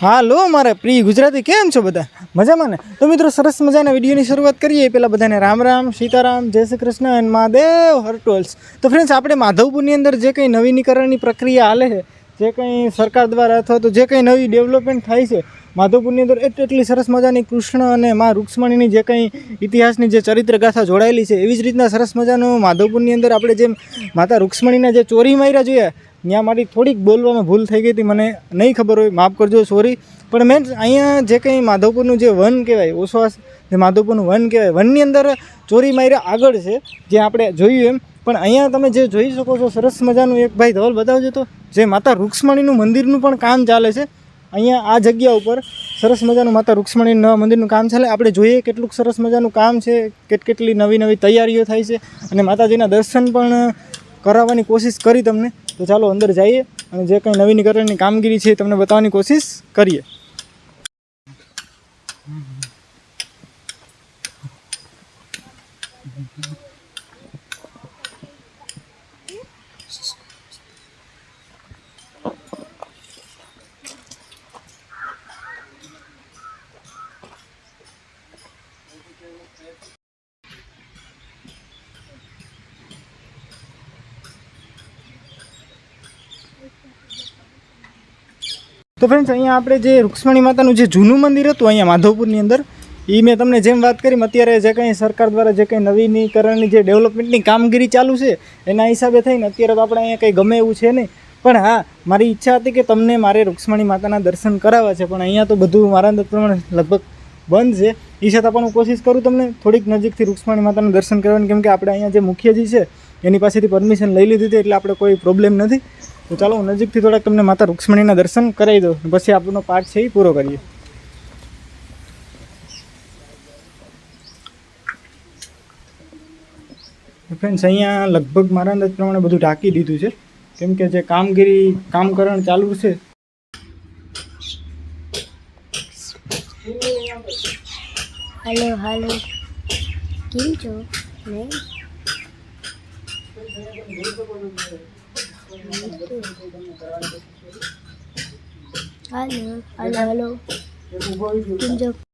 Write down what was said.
હાલો, મારા પ્રિય ગુજરાતી, કેમ છો બધા? મજામાં ને? તો મિત્રો, સરસ મજાના વિડીયોની શરૂઆત કરીએ. પહેલાં બધાને રામ રામ, સીતારામ, જય શ્રી કૃષ્ણ અને મહાદેવ, હરટોલ્સ. તો ફ્રેન્ડ્સ આપણે માધવપુરની અંદર જે કંઈ નવીનીકરણની પ્રક્રિયા હાલે છે, જે કંઈ સરકાર દ્વારા અથવા તો જે કંઈ નવી ડેવલપમેન્ટ થાય છે, માધવપુરની અંદર એટલી સરસ મજાની કૃષ્ણ અને મા રૂક્ષ્મણીની જે કંઈ ઇતિહાસની જે ચરિત્ર ગાથા જોડાયેલી છે, એવી જ રીતના સરસ મજાનું માધવપુરની અંદર આપણે જેમ માતા રૂક્ષ્મણીના જે ચોરી માર્યા જોઈએ ત્યાં મારી થોડીક બોલવામાં ભૂલ થઈ ગઈ હતી, મને નહીં ખબર હોય, માફ કરજો સોરી પણ મેં અહીંયા જે કંઈ માધવપુરનું જે વન કહેવાય, ઓસવાસ જે માધવપુરનું વન કહેવાય, વનની અંદર ચોરી માર્યા આગળ છે, જે આપણે જોયું એમ. પણ અહીંયા તમે જે જોઈ શકો છો, સરસ મજાનું એક ભાઈ ધવલ બતાવજો તો, જે માતા રૂક્ષ્મણીનું મંદિરનું પણ કામ ચાલે છે. અહીંયા આ જગ્યા ઉપર સરસ મજાનું માતા રૂક્ષ્મણીના મંદિરનું કામ ચાલે. આપણે જોઈએ કેટલું સરસ મજાનું કામ છે, કેટ કેટલી નવી નવી તૈયારીઓ થાય છે. અને માતાજીના દર્શન પણ કરાવવાની કોશિશ કરી તમને. તો ચાલો અંદર જઈએ અને જે કંઈ નવીનીકરણની કામગીરી છે એ તમને બતાવવાની કોશિશ કરીએ. તો ફ્રેન્ડ્સ અહીંયા આપણે જે રૂક્ષ્મણી માતાનું જે જૂનું મંદિર હતું અહીંયા માધવપુરની અંદર એ મેં તમને જેમ વાત કરી, અત્યારે જે કંઈ સરકાર દ્વારા જે કંઈ નવીનીકરણની જે ડેવલપમેન્ટની કામગીરી ચાલુ છે, એના હિસાબે થઈને અત્યારે તો આપણે અહીંયા કંઈ ગમે એવું છે નહીં. પણ હા, મારી ઈચ્છા હતી કે તમને મારે રૂક્ષ્મણી માતાના દર્શન કરાવવા છે, પણ અહીંયા તો બધું મારા અંદર પ્રમાણે લગભગ બંધ છે. એ છતાં પણ હું કોશિશ કરું તમને થોડીક નજીકથી રૂક્ષ્મણી માતાનું દર્શન કરવાની કેમ કે આપણે અહીંયા જે મુખ્યજી છે, એની પાસેથી પરમિશન લઈ લીધી હતી, એટલે આપણે કોઈ પ્રોબ્લેમ નથી. તો ચાલો નજીકથી થોડાક તમને માતા રૂક્ષ્મણીના દર્શન કરાવી દઉં. પછી આપણો પાઠ છે એ પૂરો કરીએ. ફ્રેન્ડ્સ અહીંયા લગભગ મારા અંદાજ પ્રમાણે બધું ઢાંકી દીધું છે. કેમ કે જે કામગીરી, કામકરણ ચાલુ છે. હાલો હાલો. કેમ છો? હાલો હાલો હાલો કેમ છો